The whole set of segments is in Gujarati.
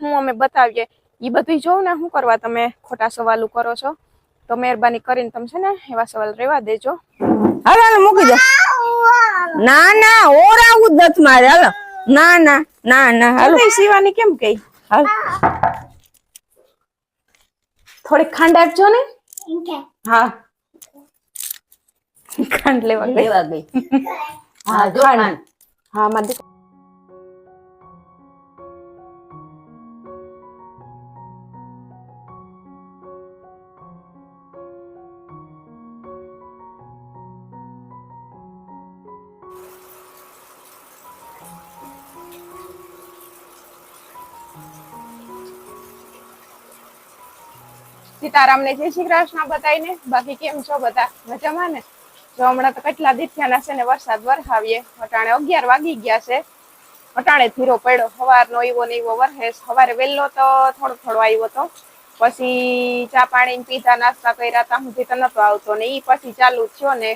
હું અમે બતાવીએ. એ બધું જોઉં ને શું કરવા તમે ખોટા સવાલો કરો છો? તો મહેરબાની કરીને તમે છે ને એવા સવાલ રહેવા દેજો. હાલો હાલો મૂકી દો. ના ના ઓરાવું જ નથી મારે. હાલો. ના ના ના ના હાલો. સીવાની કેમ કઈ હાલ. થોડીક ખાંડ આપજો ને. હા. ખાંડ લેવા ગઈ. લેવા ગઈ. હા ખાંડ. ખાંડ. હા મારી સીતારામને જય શ્રી કૃષ્ણ બતાવીને બાકી કેમ છો બધા? મજામાં ને? જો હમણાં તો કેટલા દી થયા છે ને વરસાદ વરસાવીએ અટાણે અગિયાર વાગી ગયા છે. અટાણે ધીરો પડ્યો. સવારનો એવો ને એવો વરસે સવારે વહેલો તો થોડો થોડો આવ્યો તો. પછી ચા પાણી પીધા, નાસ્તા કર્યા તા સુધી તો નતો આવતો ને એ પછી ચાલુ થયો ને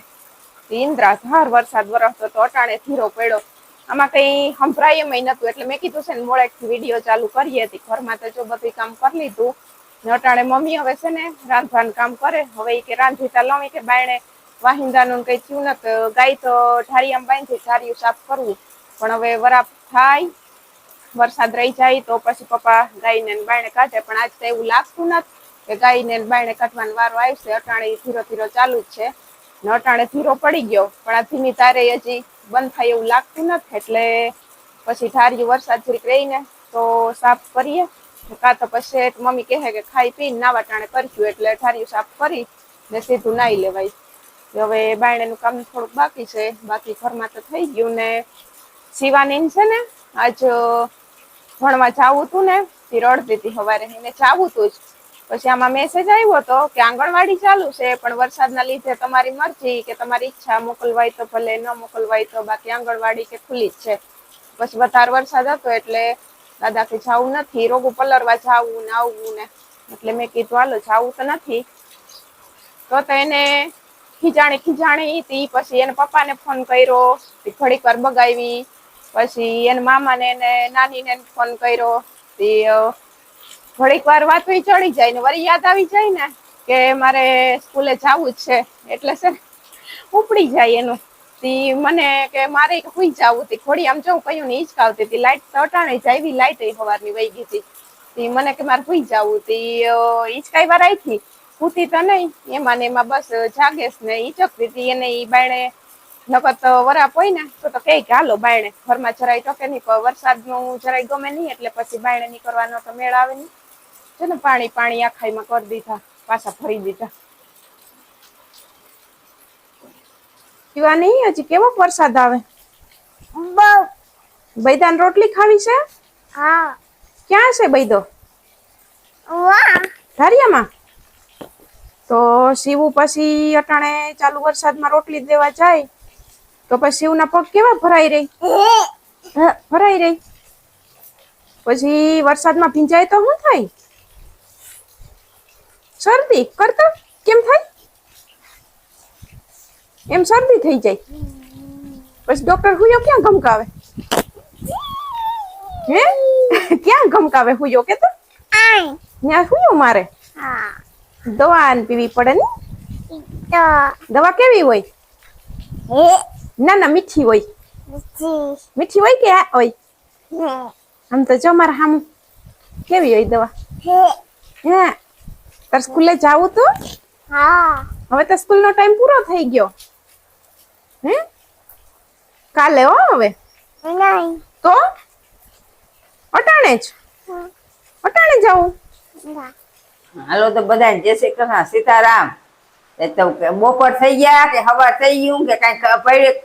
ઇન્દ્રાધાર વરસાદ વરસતો તો અટાણે ધીરો પડ્યો. આમાં કઈ સંભળાય એમ નતું. એટલે મેં કીધું છે ને, મોડેકથી વીડિયો ચાલુ કરીએ હતી. ઘરમાં તો જો બધું કામ કરી લીધું. અટાણે મમ્મી હવે છે ને રાંધવાનું કામ કરે. હવે કે રાંધીતા લઉં કે બાયણે વાહિંદાનું કઈ થયું ન ગાય તો ઢારિયામાં બાંધી ઢારિયું સાફ કરવું. પણ હવે વરાપ થાય, વરસાદ રહી જાય તો પછી પપ્પા ગાયને ને બાયણે કાઢે. પણ આજ તો એવું લાગતું નથી કે ગાયને ને બાયણે કાઢવાનો વારો આવશે. અટાણે ધીરો ધીરો ચાલુ જ છે. ને અટાણે ધીરો પડી ગયો. પણ આ ધીમી તારે હજી બંધ થાય એવું લાગતું નથી. એટલે પછી ઢારિયું વરસાદ જરીક રહીને તો સાફ કરીએ. કાં તો પછી મમ્મી કહે કે ખાઈ પીને નાવા ટાણે કરશું એટલે ઠારિયું સાફ કરી ને સીધું નાઈ લેવાય. હવે બાયણેનું કામ થોડુંક બાકી છે. બાકી ઘરમાં તો થઈ ગયું ને શિવાની છે ને આજ ભણવા જાવું હતું ને તે રડતી હતી સવારે એને જાવું હતું જ. પછી આમાં મેસેજ આવ્યો હતો કે આંગણવાડી ચાલુ છે, પણ વરસાદના લીધે તમારી મરજી કે તમારી ઈચ્છા મોકલવાય તો ભલે, ન મોકલવાય તો બાકી આંગણવાડી કે ખુલ્લી જ છે. પછી વધારે વરસાદ હતો એટલે દાદા કે જવું નથી, રોગું પલરવા જાવું ને આવવું ને. એટલે મેં કીધું, હાલો જાવું તો નથી. તો એને ખીજાણી ખીજાણી હતી પછી એને પપ્પાને ફોન કર્યો ઘડીક વાર બગાવી, પછી એના મામાને એને નાનીને ફોન કર્યો, તે ઘડીક વાર વાત ચડી જાય ને વળી યાદ આવી જાય ને કે મારે સ્કૂલે જવું જ છે. એટલે છે ઉપડી જાય એનું. તી મને કે મારે હુઈ જાવું તી ખોડી આમ જો કયું ને હિંચકાવતી હતી. લાઈટ અટાણે જ લાઈટ એ સવારની વહી ગઈ હતી. તી મને કે મારે હુઈ જાવું તી હિંચકાઈ વાર આવી સૂતી તો નહીં. એમાં ને એમાં બસ જાગેશ ને હિંચકતી હતી એને ઈ બાયણે, નકર તો વરાપ હોય ને, તો તો કે કે હાલો બાયણે, ઘરમાં જરાય ટકે નહીં વરસાદનું જરાય ગમે નહીં, એટલે પછી બાયણે નીકળવાનો તો મેળ આવે નહીં. છે ને, પાણી પાણી આખાઈમાં કરી દીધા, પાછા ભરી દીધા. પીવા નહીં હજી કેવો વરસાદ આવે? બૈદાન રોટલી ખાવી છે? હા. ક્યાં છે બૈદો? ધારિયામાં? તો શિવું પછી અટાણે ચાલુ વરસાદમાં રોટલી દેવા જાય તો પછી શિવના પગ કેવા ભરાઈ રહી? ભરાઈ રહી? પછી વરસાદમાં ભીંજાય તો શું થાય? શરદી? કરતો? કેમ થાય? એમ શરદી થઈ જાય. પછી ડોક્ટર હુયો ક્યાં ગમકાવે? હે? ક્યાં ગમકાવે હુયો કે તો ત્યાં હુયો મારે? દવા પીવી પડે ને? દવા કેવી હોય? ના ના મીઠી હોય. મીઠી. હોય કે હોય? આમ તો જો મારા હામ. કેવી હોય દવા? હે. તાર સ્કૂલે જાવું તો? હવે તો સ્કૂલ નો ટાઈમ પૂરો થઈ ગયો. હે? કાલે હો હવે? તો? અટાણે જ? અટાણે જાવું હાલો તો બધા જય શ્રી કૃષ્ણ સીતારામ. એ તો બપોર થઈ ગયા કે હવાર થઈ ગયું કે કઈ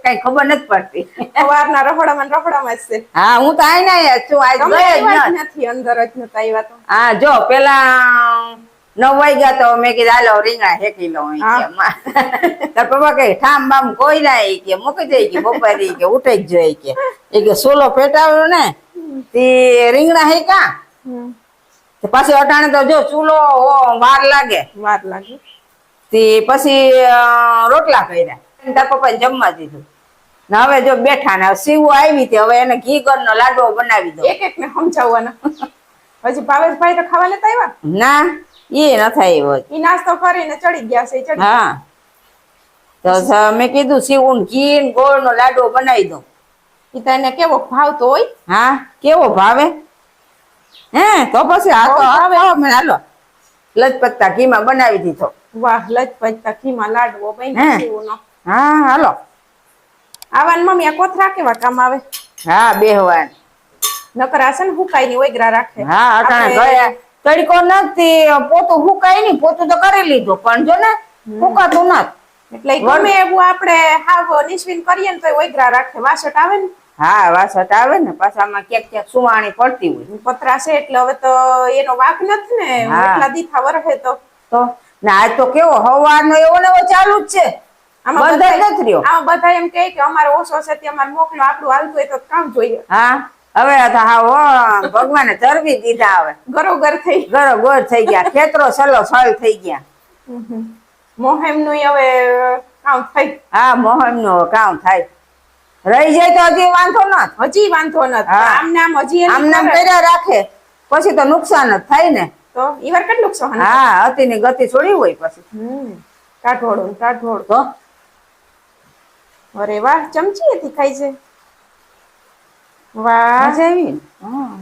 કઈ ખબર નથી પડતી. સવારના રખડામાં માં રખડામાં જ છે. હા હું તો આઈ ના છું આજ ગઈ જ. નથી. અંદર જ નતા આવ્યા તો. હા જો પેલા નવ વાગ્યા તો મેં કીધું હાલો રીંગણા હેકી લઉં. તાર પપ્પા કે ઠામ બામ કોઈ ના ઈ કે મૂકી દે કે બપોરે કે ઉઠે જ જોઈએ કે. એ કે સોલો પેટાવ્યો ને તે રીંગણા હેકા પાછી અટાણે તો જો ચૂલો વાર લાગે. વાર લાગે. તે પછી રોટલા કર્યા. તાર પપ્પાને જમવા દીધું. ને હવે જો બેઠા ને સીવું આવી તે હવે એને ઘી ગરનો લાડવો બનાવી દો એક એક ને સમજાવવાના. હજી ભાવેશભાઈ તો ખાવા લેતા આવ્યા? ના. એ ન થાય એવો ઈ નાસ્તો કરીને ચડી ગયા છે ચડી હા. તો મેં કીધું સીવું ઘી ગોળ નો લાડવો બનાવી દઉં. ઈ તને કેવો ભાવતો હોય? હા કેવો ભાવે? હે તો પછી આ તો બહુ આ મને હાલો. લજપતતા ઘીમાં બનાવી દીધો. વાહ લજપત ઘીમાં લાડવો હે. બન્યો નો હા હાલો. આવાન મમ્મી આ કોથરા કેવા કામ આવે? હા બેહવાન નકર આસન હુકાઈ ની ઓગરા રાખે. હા અટાણે ગયા તડકો નથી પોતું હુકાય નહીં પોતું તો કરી લીધું પણ જો ને હુકાતું નથી એટલે ગમે એવું આપણે હાવ નિશ્વિન કરીએ ને તો ઓગરા રાખે વાસટ આવે ને. હા વાસટ આવે ને પાછા ક્યાંક ક્યાંક સુવાણી પડતી હોય. પતરા છે એટલે હવે તો એનો વાક નથી ને. એટલા દીથા વરહે તો. તો? ને આજ તો કેવો હવાનો એવો ને એવો ચાલુ જ છે. આમાં બંધ બધાય- નથી રહ્યો. આમાં બધા એમ કહે કે અમારે ઓછો છે તે અમારે મોકલો આપણું હાલતું હોય તો કામ જોઈએ. હા. હવે હા ભગવાને ચરબી દીધા હવે. ગરોગર થઈ ગરોગોર થઈ ગયા. ખેતરો સલો સલ થઈ ગયા. મોહેમનું હવે કામ થઈ હા મોહેમનું કામ થાય. રહી જાય તો હજી વાંધો ન હજી વાંધો નથી આમ નામ હજી આમ નામ કર્યા રાખે. પછી તો નુકસાન જ થાય ને. તો ઈવર કેટલું નુકસાન હા અતિની ગતિ છોડી હોય પછી. હમ કાઠોળું ને કાઠોળ તો? અરે વાહ ચમચી હતી ખાઈ છે. વાહ મજા આવી ને હા.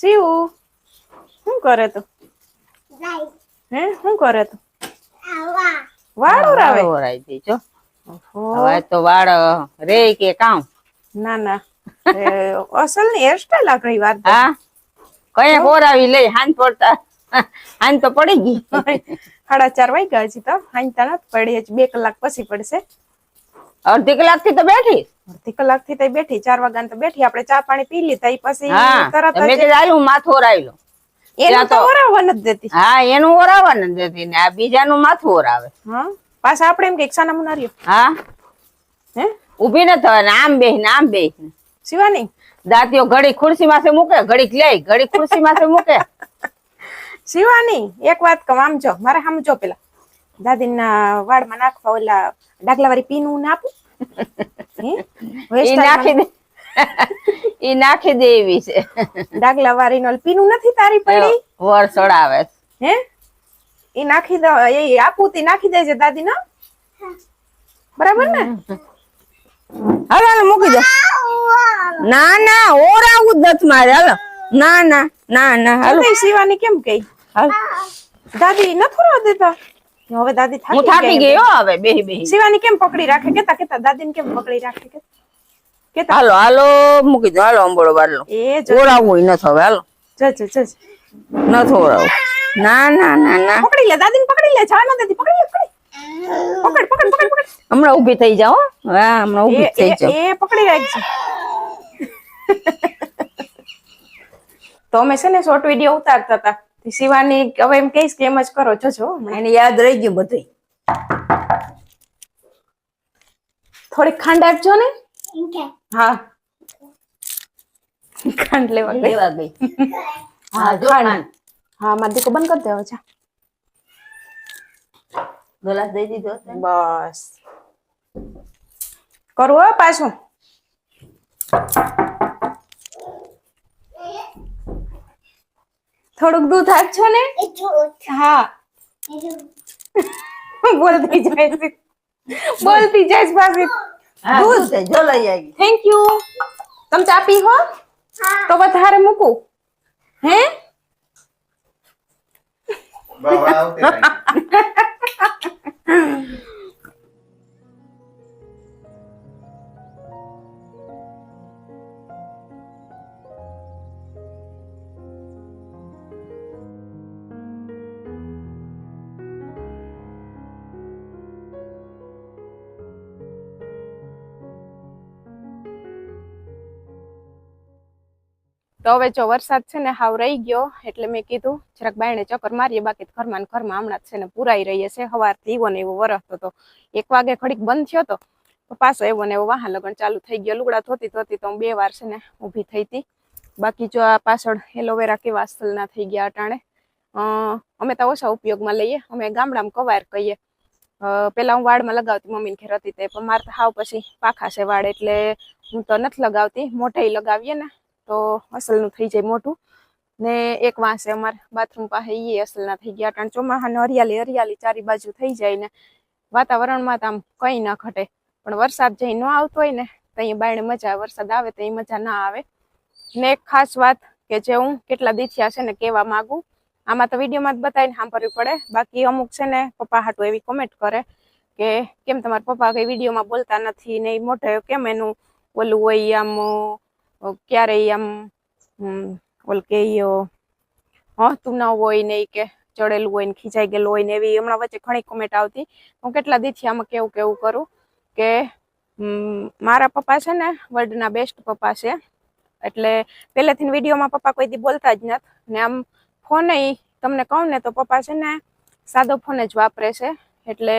શિવ શું કરે તું? હે? શું કરે તું? વાળ ઉરાવે? વાળો દે જો. હવે તો વાળ રે કે કામ ના ના. અસલની હેરસ્ટાઈલ આ કઈ વાત હા? કઈ હોરાવી લઈ હાન પડતા. હાન તો પડી ગઈ. સાડા ચાર વાગ્યા હજી તો. હાંજતા નથી પડી હજી બે કલાક પછી પડશે. અડધી કલાકથી તો બેઠી. અડધી કલાકથી બેઠી ચાર વાગ્યા તો બેઠી. આપણે ચા પાણી પી લીધા પછી તરત મેં કીધું આલું માથું ઓરાવેલું એનું તો ઓરાવવા નથી દેતી. હા એનું ઓરાવા નથી દેતી ને આ બીજાનું માથું ઓરાવે. હા પાછા આપણે એમ કે સાના મુના રહ્યો. હા. હે? ઊભી ન થવાય આમ બેહ ને આમ બેહ ને શિવાની? દાંતીઓ ઘડી ખુરશી માથે મૂકે ઘડીક લે ઘડીક ખુરશી માથે મૂકે. શિવાની એક વાત કહું આમ જો મારે આમ જો પેલા. દાદીના વાળમાં નાખવા ઓલા ડાકલા વાળી પીનું નાખું આપું હે? ઈ Western નાખી દે નાખી એવી છે. ડાગલા વાળી નો પીનું નથી તારી પડી. વર ચડાવે હે? ઈ નાખી દો એ આપું તી નાખી દેજે દાદી ના બરાબર ને? હાલો હાલો મૂકી દે. ના ના ઓરાવું જ નથી મારે. હાલો. ના ના ના ના હાલો. સીવાની શિવાની કેમ કઈ? હાલો. દાદી નથી રવા દેતા? હવે દાદી હું થાકી હો હવે બેહી બેહી. શિવાની કેમ પકડી રાખે? કેતા કેતા દાદીને કેમ પકડી રાખે? કે કેતા. હાલો હાલો મૂકી દો. હાલો અંબોળો બારલો. એ ઓરાવું ન થવે હાલો. જો જો જો. નથી ઓરાવું. ના ના ના ના. પકડી લે દાદીને પકડી લે. જા ના દાદી પકડી લે પકડી. પકડ પકડ પકડ હમણાં ઊભી થઈ જાઓ હો. હમણાં ઊભી થઈ જાઓ. એ પકડી રાખજો. તો અમે છે ને શોર્ટ વીડિયો ઉતારતા હતા. શિવાની હવે એમ કહીશ કે એમ જ કરો જોજો છો એને યાદ રહી ગયું બધું થોડીક ખાંડ આપજો ને. હા. ખાંડ લેવા ગઈ. લેવા ગઈ. હા જો ખાંડ. હા મારી દીકો બંધ કરી દેવો છે ગ્લાસ દઈ દીધો છે? બસ. કરવો હો પાછું. થોડુંક દૂધ આપજો ને? હા. બોલતી જાય છે. બોલતી જાય છે પાછી હા દૂધ. દૂધ જો લઈ આવી. થેન્ક યુ તમે ચા પી હો? તો વધારે મૂકું. હે? બાવા તો હવે જો વરસાદ છે ને હાવ રહી ગયો, એટલે મેં કીધું, જરાક બાયણે ચક્કર મારીએ, બાકી ઘરમાં ઘરમાં હમણાં છે ને પુરાઈ રહીએ છે સવારથી એવો ને એવો વરસતો હતો એક વાગે ઘડીક બંધ થયો હતો તો પાછો એવો ને એવો વાહન લગન ચાલુ થઈ ગયો. લુગડા ધોતી ધોતી તો હું બે વાર છે ને ઊભી થઈ હતી. બાકી જો આ પાછળ એલોવેરા કેવા અસલના થઈ ગયા અટાણે. અમે તો ઓછા ઉપયોગમાં લઈએ, અમે ગામડામાં કવાર કહીએ. પહેલાં હું વાળમાં લગાવતી મમ્મીને ઘેર હતી તે, પણ મારે તો હાવ પછી પાખા છે વાળ એટલે હું તો નથી લગાવતી મોઢે લગાવીએ ને. તો અસલનું થઈ જાય મોટું ને એક વાંસે અમારે બાથરૂમ પાસે એ અસલના થઈ ગયા કારણ ચોમાસાની હરિયાળી હરિયાળી ચારી બાજુ થઈ જાય ને વાતાવરણમાં તો આમ કંઈ ન ઘટે. પણ વરસાદ જઈ ન આવતો હોય ને તો અહીંયા બાયણે મજા વરસાદ આવે તો અહીં મજા ના આવે. ને એક ખાસ વાત કે જે હું કેટલા દીથિયા છે ને કહેવા માગું, આમાં તો વિડીયોમાં જ બતાવીને સાંભળવી પડે. બાકી અમુક છે ને પપ્પા હાટું એવી કોમેન્ટ કરે કે કેમ તમારા પપ્પા કંઈ વિડીયોમાં બોલતા નથી ને એ મોઢે કેમ એનું ઓલું હોય આમ ક્યારેય આમ ઓલ કે હસતું ન હોય ને કે ચડેલું હોય ને ખીચાઈ ગયેલું હોય ને એવી. હમણાં વચ્ચે ઘણી કોમેન્ટ આવતી. હું કેટલા દીથી આમાં કેવું કેવું કરું કે મારા પપ્પા છે ને વર્લ્ડના બેસ્ટ પપ્પા છે. એટલે પહેલેથી વિડીયોમાં પપ્પા કોઈ દી બોલતા જ નથી. ને આમ ફોને તમને કહું ને તો પપ્પા છે ને સાદો ફોન જ વાપરે છે. એટલે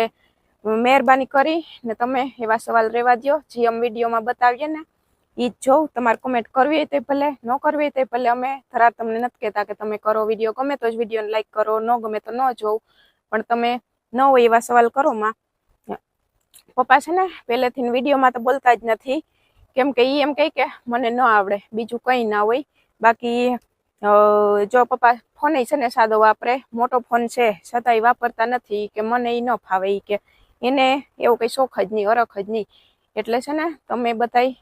મહેરબાની કરી ને તમે એવા સવાલ રહેવા દ્યો. જે અમે વિડીયોમાં બતાવીએ ને ઈ જ જોઉં, તમારે કોમેન્ટ કરવી હોય તો ભલે, ન કરવી હોય તો ભલે. અમે થરા તમને નથી કહેતા કે તમે કરો વીડિયો, ગમે તો જ વિડીયોને લાઈક કરો, ન ગમે તો ન જોઉં. પણ તમે ન હોય એવા સવાલ કરો માં. પપ્પા છે ને, પહેલેથી વિડીયોમાં તો બોલતા જ નથી. કેમ કે એ એમ કહે કે મને ન આવડે, બીજું કંઈ ના હોય. બાકી જો પપ્પા ફોન છે ને સાદો વાપરે, મોટો ફોન છે, છતાંય વાપરતા નથી કે મને એ ન ફાવે કે એને એવું કંઈ શોખ જ નહીં અરખ જ નહીં. એટલે છે ને, તમે બતાવી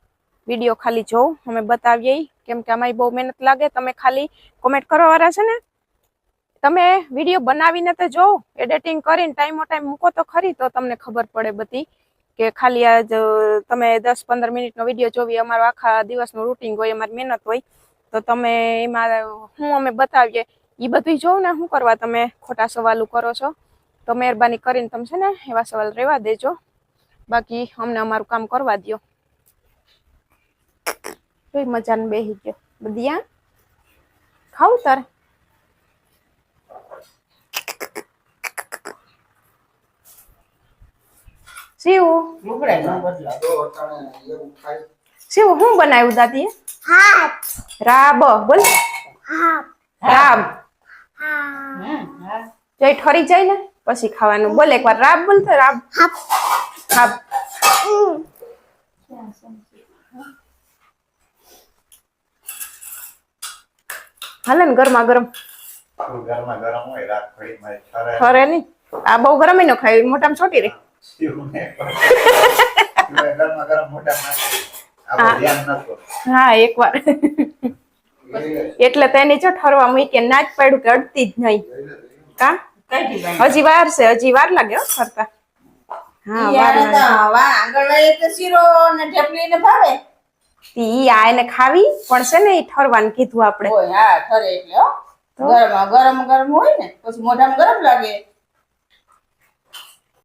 વીડિયો ખાલી જોઉં, અમે બતાવીએ. કેમ કે અમારી બહુ મહેનત લાગે, તમે ખાલી કોમેન્ટ કરવા વાળા છે ને, તમે વીડિયો બનાવીને તો જોવો એડિટિંગ કરીને ટાઈમો ટાઈમ મૂકો તો ખરી. તો તમને ખબર પડે બધી કે ખાલી આ તમે દસ પંદર મિનિટનો વીડિયો જોવી, અમારો આખા દિવસનું રૂટિન હોય, અમારી મહેનત હોય, તો તમે એમાં, હું અમે બતાવીએ. એ બધું જોઉં ને, શું કરવા તમે ખોટા સવાલો કરો છો? તો મહેરબાની કરીને તમે છે ને, એવા સવાલ રહેવા દેજો. બાકી અમને અમારું કામ કરવા દ્યો. કઈ મજાને બેહી ગયો. બધિયા? ખાવું તારે? શિવ? શિવ શું બનાવ્યું દાદીએ રાબ. બોલ. રાબ. જય ઠરી જાય ને પછી ખાવાનું. બોલ એકવાર. રાબ બોલ તો રાબ. રાબ હાલે ને ગરમા ગરમ. ગરમા ગરમ હોય રાત ઠરે નહીં. આ બહુ ગરમ ય ન ખાય મોટામાં છોટી રહી હા એક ગરમા ગરમ હા. એકવાર. એટલે તેની જો ઠરવા મૂકી ના જ પડ્યું કે અડતી જ નહીં. કા? હજી વાર છે હજી વાર લાગે હો ફરતા. હા વાર આગળ શીરો ને ઢેપલી ને ભાવે. ઈ આ એને ખાવી પણ છે ને એ ઠરવાનું કીધું આપણે. હા ઠરે એટલે ગરમ ગરમ ગરમ હોય ને પછી મોઢામાં ગરમ લાગે.